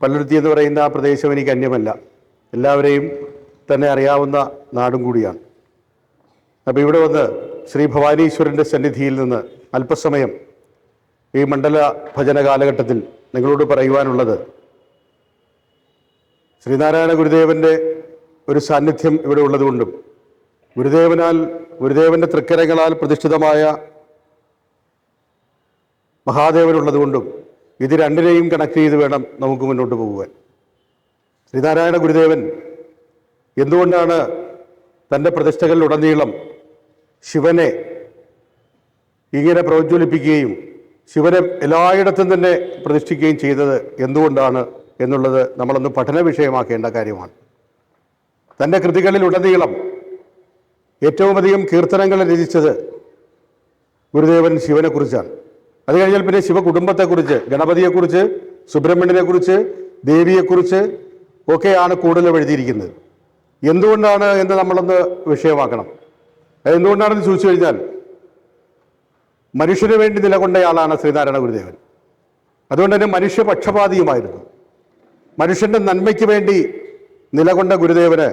പള്ളുരുത്തി എന്ന് പറയുന്ന ആ പ്രദേശം എനിക്ക് അന്യമല്ല. എല്ലാവരെയും തന്നെ അറിയാവുന്ന നാടും കൂടിയാണ്. അപ്പോൾ ഇവിടെ വന്ന് ശ്രീ ഭവാനീശ്വരന്റെ സന്നിധിയിൽ നിന്ന് അല്പസമയം ഈ മണ്ഡല ഭജന കാലഘട്ടത്തിൽ നിങ്ങളോട് പറയുവാനുള്ളത് ശ്രീനാരായണ ഗുരുദേവന്റെ ഒരു സാന്നിധ്യം ഇവിടെ ഉള്ളതുകൊണ്ടും ഗുരുദേവനാൽ ഗുരുദേവന്റെ തൃക്കരങ്ങളാൽ പ്രതിഷ്ഠിതമായ മഹാദേവനുള്ളതുകൊണ്ടും ഇത് രണ്ടിനെയും കണക്ട് ചെയ്ത് വേണം നമുക്ക് മുന്നോട്ട് പോകുവാൻ ശ്രീനാരായണ ഗുരുദേവൻ എന്തുകൊണ്ടാണ് തന്റെ പ്രതിഷ്ഠകളിലുടനീളം ശിവനെ ഇങ്ങനെ പ്രോജ്വലിപ്പിക്കുകയും ശിവനെ എല്ലായിടത്തും തന്നെ പ്രതിഷ്ഠിക്കുകയും ചെയ്തത് എന്തുകൊണ്ടാണ് എന്നുള്ളത് നമ്മളൊന്ന് പഠന വിഷയമാക്കേണ്ട കാര്യമാണ്. തന്റെ കൃതികളിലുടനീളം ഏറ്റവും അധികം കീർത്തനങ്ങൾ രചിച്ചത് ഗുരുദേവൻ ശിവനെക്കുറിച്ചാണ്. അത് കഴിഞ്ഞാൽ പിന്നെ ശിവകുടുംബത്തെക്കുറിച്ച് ഗണപതിയെക്കുറിച്ച് സുബ്രഹ്മണ്യനെക്കുറിച്ച് ദേവിയെക്കുറിച്ച് ഒക്കെയാണ് കൂടുതൽ എഴുതിയിരിക്കുന്നത്. എന്തുകൊണ്ടാണ് എന്ന് നമ്മളൊന്ന് വിഷയമാക്കണം. എന്തുകൊണ്ടാണെന്ന് ചോദിച്ചു കഴിഞ്ഞാൽ മനുഷ്യന് വേണ്ടി നിലകൊണ്ടയാളാണ് ശ്രീനാരായണ ഗുരുദേവൻ. അതുകൊണ്ട് തന്നെ മനുഷ്യപക്ഷപാതിയുമായിരുന്നു. മനുഷ്യന്റെ നന്മയ്ക്ക് വേണ്ടി നിലകൊണ്ട ഗുരുദേവന്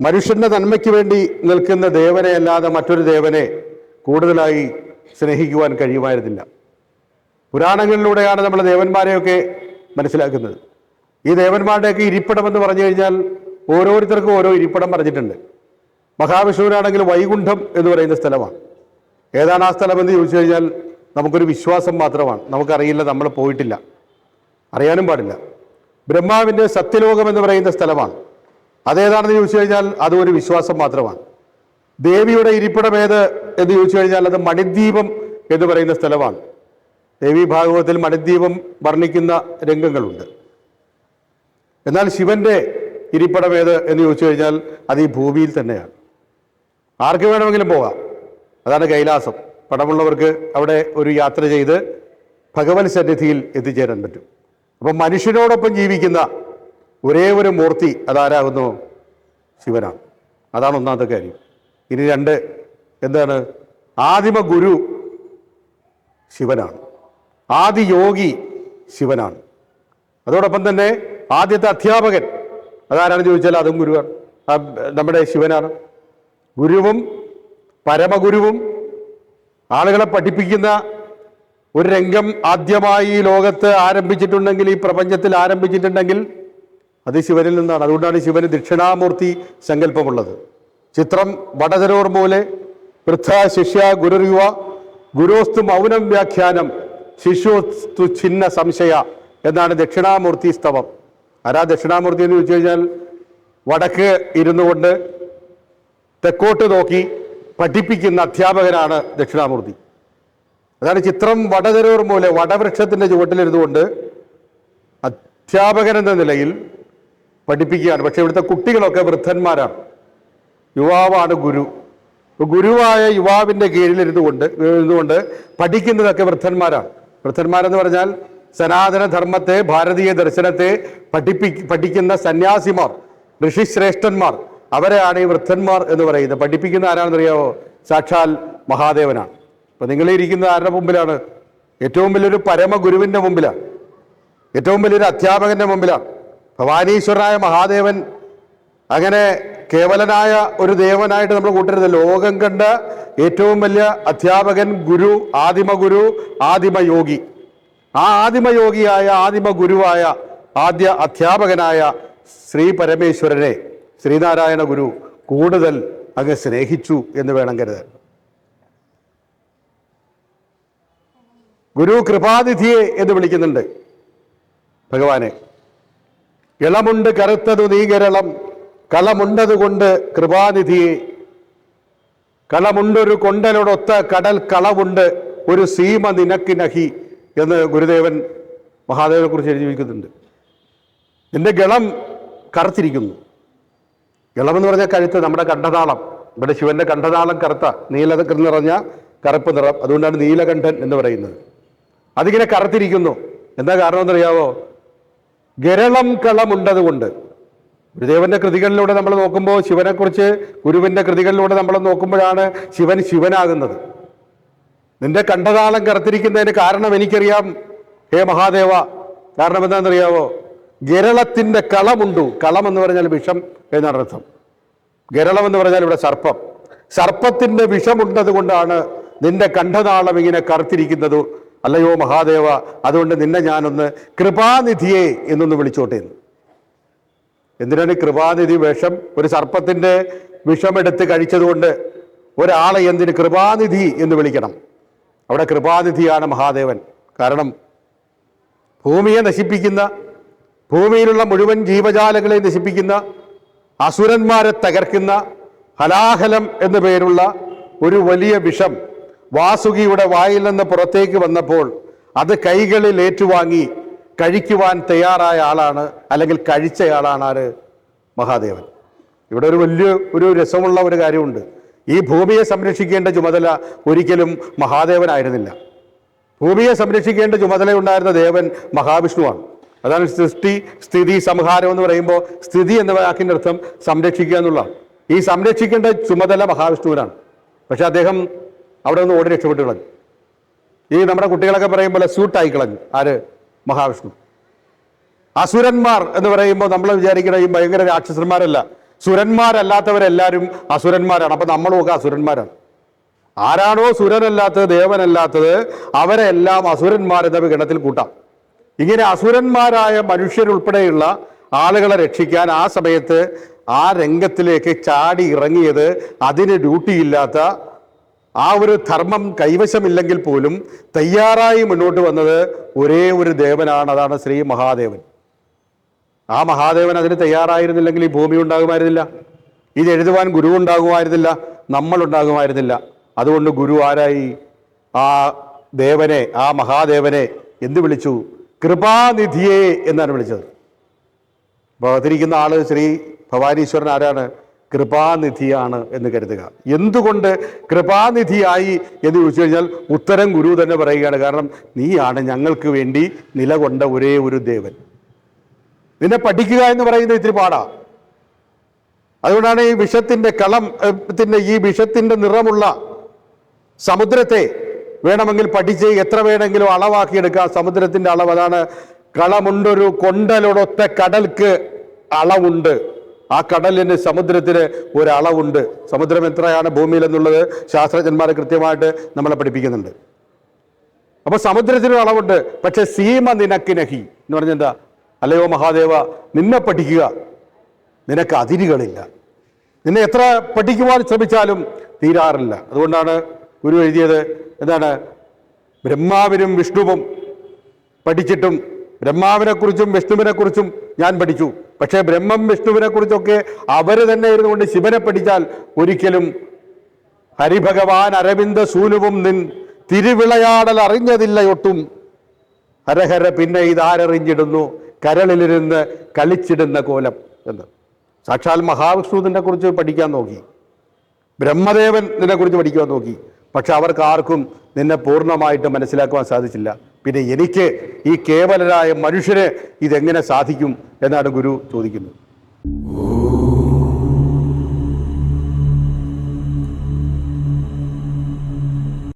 മനുഷ്യന്റെ നന്മയ്ക്ക് വേണ്ടി നിൽക്കുന്ന ദേവനെ അല്ലാതെ മറ്റൊരു ദേവനെ കൂടുതലായി സ്നേഹിക്കുവാൻ കഴിയുമായിരുന്നില്ല. പുരാണങ്ങളിലൂടെയാണ് നമ്മൾ ദേവന്മാരെയൊക്കെ മനസ്സിലാക്കുന്നത്. ഈ ദേവന്മാരുടെയൊക്കെ ഇരിപ്പിടം എന്ന് പറഞ്ഞു കഴിഞ്ഞാൽ ഓരോരുത്തർക്കും ഓരോ ഇരിപ്പിടം പറഞ്ഞിട്ടുണ്ട്. മഹാവിഷ്ണുവിനാണെങ്കിൽ വൈകുണ്ഠം എന്ന് പറയുന്ന സ്ഥലമാണ്. ഏതാണ് ആ സ്ഥലം എന്ന് ചോദിച്ചു കഴിഞ്ഞാൽ നമുക്കൊരു വിശ്വാസം മാത്രമാണ്. നമുക്കറിയില്ല നമ്മൾ പോയിട്ടില്ല. അറിയാനും പാടില്ല. ബ്രഹ്മാവിന്റെ സത്യലോകം എന്ന് പറയുന്ന സ്ഥലമാണ്. അതേതാണെന്ന് ചോദിച്ചു കഴിഞ്ഞാൽ അതും ഒരു വിശ്വാസം മാത്രമാണ്. ദേവിയുടെ ഇരിപ്പിടം ഏത് എന്ന് ചോദിച്ചു കഴിഞ്ഞാൽ അത് മണിദ്വീപം എന്ന് പറയുന്ന സ്ഥലമാണ്. ദേവി ഭാഗവതത്തിൽ മണിദ്വീപം വർണിക്കുന്ന രംഗങ്ങളുണ്ട്. എന്നാൽ ശിവന്റെ ഇരിപ്പിടം ഏത് എന്ന് ചോദിച്ചു കഴിഞ്ഞാൽ അത് ഈ ഭൂമിയിൽ തന്നെയാണ്. ആർക്ക് വേണമെങ്കിലും പോകാം. അതാണ് കൈലാസം. പടമുള്ളവർക്ക് അവിടെ ഒരു യാത്ര ചെയ്ത് ഭഗവത് സന്നിധിയിൽ എത്തിച്ചേരാൻ പറ്റും. അപ്പം മനുഷ്യനോടൊപ്പം ജീവിക്കുന്ന ഒരേ ഒരു മൂർത്തി അതാരാകുന്നു? ശിവനാണ്. അതാണ് ഒന്നാമത്തെ കാര്യം. ഇനി രണ്ട് എന്താണ്? ആദിമ ഗുരു ശിവനാണ്. ആദി യോഗി ശിവനാണ്. അതോടൊപ്പം തന്നെ ആദ്യത്തെ അധ്യാപകൻ അതാരാണ് ചോദിച്ചാൽ അതും ഗുരുവാണ്. നമ്മുടെ ശിവനാണ്. ഗുരുവും പരമഗുരുവും ആളുകളെ പഠിപ്പിക്കുന്ന ഒരു രംഗം ആദ്യമായി ഈ ലോകത്ത് ആരംഭിച്ചിട്ടുണ്ടെങ്കിൽ ഈ പ്രപഞ്ചത്തിൽ ആരംഭിച്ചിട്ടുണ്ടെങ്കിൽ അത് ശിവനിൽ നിന്നാണ്. അതുകൊണ്ടാണ് ശിവന് ദക്ഷിണാമൂർത്തി സങ്കല്പമുള്ളത്. ചിത്രം വടതരോർ മൂലെ വൃദ്ധ ശിഷ്യ ഗുരുരുവ ഗുരോസ്തു മൗനം വ്യാഖ്യാനം ശിശുസ്തു ഛിന്ന സംശയ എന്നാണ് ദക്ഷിണാമൂർത്തി സ്തവം. ആരാ ദക്ഷിണാമൂർത്തി എന്ന് ചോദിച്ചു കഴിഞ്ഞാൽ വടക്ക് ഇരുന്നു കൊണ്ട് തെക്കോട്ട് നോക്കി പഠിപ്പിക്കുന്ന അധ്യാപകനാണ് ദക്ഷിണാമൂർത്തി. അതാണ് ചിത്രം വടതരൂർ മൂലെ വടവൃക്ഷത്തിന്റെ ചുവട്ടിലിരുന്നുകൊണ്ട് അധ്യാപകൻ എന്ന നിലയിൽ പഠിപ്പിക്കുകയാണ്. പക്ഷെ ഇവിടുത്തെ കുട്ടികളൊക്കെ വൃദ്ധന്മാരാണ്. യുവാവാണ് ഗുരു. ഗുരുവായ യുവാവിന്റെ കീഴിലിരുന്നുകൊണ്ട് ഇരുന്നുകൊണ്ട് പഠിക്കുന്നതൊക്കെ വൃദ്ധന്മാരാണ്. വൃദ്ധന്മാരെന്ന് പറഞ്ഞാൽ സനാതനധർമ്മത്തെ ഭാരതീയ ദർശനത്തെ പഠിപ്പി പഠിക്കുന്ന സന്യാസിമാർ ഋഷിശ്രേഷ്ഠന്മാർ അവരെയാണ് ഈ വൃദ്ധന്മാർ എന്ന് പറയുന്നത്. പഠിപ്പിക്കുന്ന ആരാണെന്നറിയാവോ? സാക്ഷാൽ മഹാദേവനാണ്. അപ്പൊ നിങ്ങൾ ഇരിക്കുന്ന ആരുടെ മുമ്പിലാണ്? ഏറ്റവും വലിയൊരു പരമഗുരുവിന്റെ മുമ്പിലാണ്. ഏറ്റവും വലിയൊരു അധ്യാപകന്റെ മുമ്പിലാണ്. ഭവാനീശ്വരനായ മഹാദേവൻ അങ്ങനെ കേവലനായ ഒരു ദേവനായിട്ട് നമ്മൾ കൂട്ടരുത്. ലോകം കണ്ട ഏറ്റവും വലിയ അധ്യാപകൻ ഗുരു ആദിമ ഗുരു ആദിമ യോഗി. ആ ആദിമ യോഗിയായ ആദിമ ഗുരുവായ ആദ്യ അധ്യാപകനായ ശ്രീ പരമേശ്വരനെ ശ്രീനാരായണ ഗുരു കൂടുതൽ അങ്ങ് സ്നേഹിച്ചു എന്ന് വേണം കരുതാൻ. ഗുരു കൃപാനിധിയെ എന്ന് വിളിക്കുന്നുണ്ട് ഭഗവാനെ. ഇളമുണ്ട് കറുത്തതു നീകരളം കളമുണ്ടതുകൊണ്ട് കൃപാനിധിയെ കളമുണ്ടൊരു കൊണ്ടലോടൊത്ത കടൽ കളവുണ്ട് ഒരു സീമ നിനക്ക് നഹി എന്ന് ഗുരുദേവൻ മഹാദേവനെ കുറിച്ച് എഴുതി വയ്ക്കുന്നുണ്ട് എന്റെ ഗളം കറുത്തിരിക്കുന്നു. ഗളം എന്ന് പറഞ്ഞാൽ കഴുത്ത് നമ്മുടെ കണ്ഠതാളം ഇവിടെ ശിവന്റെ കണ്ഠതാളം കറുത്ത നീല നിറഞ്ഞ കറുപ്പ് നിറം. അതുകൊണ്ടാണ് നീലകണ്ഠൻ എന്ന് പറയുന്നത്. അതിങ്ങനെ കറുത്തിരിക്കുന്നു. എന്താ കാരണം എന്നറിയാവോ ഗരളം കളമുണ്ടതുകൊണ്ട്. ഗുരുദേവന്റെ കൃതികളിലൂടെ നമ്മൾ നോക്കുമ്പോൾ ശിവനെക്കുറിച്ച് ഗുരുവിന്റെ കൃതികളിലൂടെ നമ്മൾ നോക്കുമ്പോഴാണ് ശിവൻ ശിവനാകുന്നത്. നിന്റെ കണ്ഠതാളം കറുത്തിരിക്കുന്നതിന് കാരണം എനിക്കറിയാം. ഹേ മഹാദേവ കാരണം എന്താണെന്നറിയാവോ? ഗരളത്തിന്റെ കളമുണ്ടു. കളം എന്ന് പറഞ്ഞാൽ വിഷം എന്നാണ് അർത്ഥം. ഗരളം എന്ന് പറഞ്ഞാൽ ഇവിടെ സർപ്പം. സർപ്പത്തിന്റെ വിഷമുണ്ടത് കൊണ്ടാണ് നിന്റെ കണ്ഠനാളം ഇങ്ങനെ കറുത്തിരിക്കുന്നത്. അല്ലയോ മഹാദേവ അതുകൊണ്ട് നിന്നെ ഞാനൊന്ന് കൃപാനിധിയെ എന്നൊന്ന് വിളിച്ചോട്ടെ എന്ന് എന്തിനാണ് കൃപാനിധി വിഷം? ഒരു സർപ്പത്തിന്റെ വിഷമെടുത്ത് കഴിച്ചതുകൊണ്ട് ഒരാളെ എന്തിന് കൃപാനിധി എന്ന് വിളിക്കണം? അവിടെ കൃപാനിധിയാണ് മഹാദേവൻ. കാരണം ഭൂമിയെ നശിപ്പിക്കുന്ന ഭൂമിയിലുള്ള മുഴുവൻ ജീവജാലങ്ങളെ നശിപ്പിക്കുന്ന അസുരന്മാരെ തകർക്കുന്ന ഹലാഹലം എന്ന പേരുള്ള ഒരു വലിയ വിഷം വാസുകിയുടെ വായിൽ നിന്ന് പുറത്തേക്ക് വന്നപ്പോൾ അത് കൈകളിൽ ഏറ്റുവാങ്ങി കഴിക്കുവാൻ തയ്യാറായ ആളാണ് അല്ലെങ്കിൽ കഴിച്ചയാളാണ് ആര്? മഹാദേവൻ. ഇവിടെ ഒരു വലിയ ഒരു രസമുള്ള ഒരു കാര്യമുണ്ട്. ഈ ഭൂമിയെ സംരക്ഷിക്കേണ്ട ചുമതല ഒരിക്കലും മഹാദേവനായിരുന്നില്ല ഭൂമിയെ സംരക്ഷിക്കേണ്ട ചുമതല ഉണ്ടായിരുന്ന ദേവൻ മഹാവിഷ്ണുവാണ്. അതാണ് സൃഷ്ടി സ്ഥിതി സംഹാരം എന്ന് പറയുമ്പോൾ സ്ഥിതി എന്ന വാക്കിന്റെ അർത്ഥം സംരക്ഷിക്കുക എന്നുള്ളതാണ്. ഈ സംരക്ഷിക്കേണ്ട ചുമതല മഹാവിഷ്ണുവിനാണ്. പക്ഷെ അദ്ദേഹം അവിടെ നിന്ന് ഓടി രക്ഷപ്പെട്ടു കളഞ്ഞു ഈ നമ്മുടെ കുട്ടികളൊക്കെ പറയും പോലെ സ്യൂട്ടായി കളഞ്ഞു. ആര്? മഹാവിഷ്ണു. അസുരന്മാർ എന്ന് പറയുമ്പോൾ നമ്മൾ വിചാരിക്കുന്ന ഈ ഭയങ്കര രാക്ഷസന്മാരല്ല. സുരന്മാരല്ലാത്തവരെല്ലാവരും അസുരന്മാരാണ്. അപ്പൊ നമ്മളും ഒക്കെ അസുരന്മാരാണ്. ആരാണോ സുരനല്ലാത്തത് ദേവനല്ലാത്തത് അവരെല്ലാം അസുരന്മാർ എന്ന ഗണത്തിൽ കൂട്ടാം. ഇങ്ങനെ അസുരന്മാരായ മനുഷ്യരുൾപ്പെടെയുള്ള ആളുകളെ രക്ഷിക്കാൻ ആ സമയത്ത് ആ രംഗത്തിലേക്ക് ചാടി ഇറങ്ങിയത് അതിന് ഡ്യൂട്ടിയില്ലാത്ത ആ ഒരു ധർമ്മം കൈവശമില്ലെങ്കിൽ പോലും തയ്യാറായി മുന്നോട്ട് വന്നത് ഒരേ ഒരു ദേവനാണ് അതാണ് ശ്രീ മഹാദേവൻ. ആ മഹാദേവൻ അതിന് തയ്യാറായിരുന്നില്ലെങ്കിൽ ഈ ഭൂമി ഉണ്ടാകുമായിരുന്നില്ല. ഇത് എഴുതുവാൻ ഗുരു ഉണ്ടാകുമായിരുന്നില്ല നമ്മൾ ഉണ്ടാകുമായിരുന്നില്ല. അതുകൊണ്ട് ഗുരു ആരായി? ആ ദേവനെ ആ മഹാദേവനെ എന്ത് വിളിച്ചു. കൃപാനിധിയെ എന്നാണ് വിളിച്ചത്. ഭഗത്തിരിക്കുന്ന ആൾ ശ്രീ ഭവാനീശ്വരൻ ആരാണ്? കൃപാനിധിയാണ് എന്ന് കരുതുക. എന്തുകൊണ്ട് കൃപാനിധിയായി എന്ന് ചോദിച്ചു കഴിഞ്ഞാൽ ഉത്തരം ഗുരു തന്നെ പറയുകയാണ്. കാരണം നീയാണ് ഞങ്ങൾക്ക് വേണ്ടി നിലകൊണ്ട ഒരേ ഒരു ദേവൻ. നിന്നെ പഠിക്കുക എന്ന് പറയുന്നത് ഇത്തിരി പാടാ. അതുകൊണ്ടാണ് ഈ വിഷത്തിന്റെ കളം ഏ, ഈ വിഷത്തിന്റെ നിറമുള്ള സമുദ്രത്തെ വേണമെങ്കിൽ പഠിച്ച് എത്ര വേണമെങ്കിലും അളവാക്കിയെടുക്കാം. സമുദ്രത്തിന്റെ അളവ് അതാണ്. കളമുണ്ടൊരു കൊണ്ടലൊടൊത്ത കടൽക്ക് അളവുണ്ട്. ആ കടലിന് സമുദ്രത്തിന് ഒരളവുണ്ട്. സമുദ്രം എത്രയാണ് ഭൂമിയിൽ എന്നുള്ളത് ശാസ്ത്രജ്ഞന്മാർ കൃത്യമായിട്ട് നമ്മളെ പഠിപ്പിക്കുന്നുണ്ട്. അപ്പോൾ സമുദ്രത്തിന് അളവുണ്ട് പക്ഷെ സീമ നിനക്കിനഹി എന്ന് പറഞ്ഞെന്താ അല്ലയോ മഹാദേവ നിന്നെ പഠിക്കുക. നിനക്ക് അതിരുകളില്ല. നിന്നെ എത്ര പഠിക്കുവാൻ ശ്രമിച്ചാലും തീരാറില്ല. അതുകൊണ്ടാണ് ഗുരു എഴുതിയത് എന്താണ്? ബ്രഹ്മാവിനും വിഷ്ണുവും പഠിച്ചിട്ടും ബ്രഹ്മാവിനെക്കുറിച്ചും വിഷ്ണുവിനെക്കുറിച്ചും ഞാൻ പഠിച്ചു. പക്ഷേ ബ്രഹ്മം വിഷ്ണുവിനെ കുറിച്ചൊക്കെ അവർ തന്നെ ഇരുന്നുകൊണ്ട് ശിവനെ പഠിച്ചാൽ ഒരിക്കലും ഹരിഭഗവാൻ അരവിന്ദ സൂനുവും നിൻ തിരുവിളയാടൽ അറിഞ്ഞതില്ല ഒട്ടും. ഹരഹര പിന്നെ ഇതാരറിഞ്ഞിടുന്നു കരളിലിരുന്ന് കളിച്ചിടുന്ന കോലം എന്ന്. സാക്ഷാൽ മഹാവിഷ്ണുവിനെ കുറിച്ച് പഠിക്കാൻ നോക്കി. ബ്രഹ്മദേവൻ നിന്നെ കുറിച്ച് പഠിക്കാൻ നോക്കി. പക്ഷെ അവർക്ക് ആർക്കും നിന്നെ പൂർണമായിട്ട് മനസ്സിലാക്കുവാൻ സാധിച്ചില്ല. പിന്നെ എനിക്ക് ഈ കേവലരായ മനുഷ്യന് ഇതെങ്ങനെ സാധിക്കും എന്നാണ് ഗുരു ചോദിക്കുന്നത്.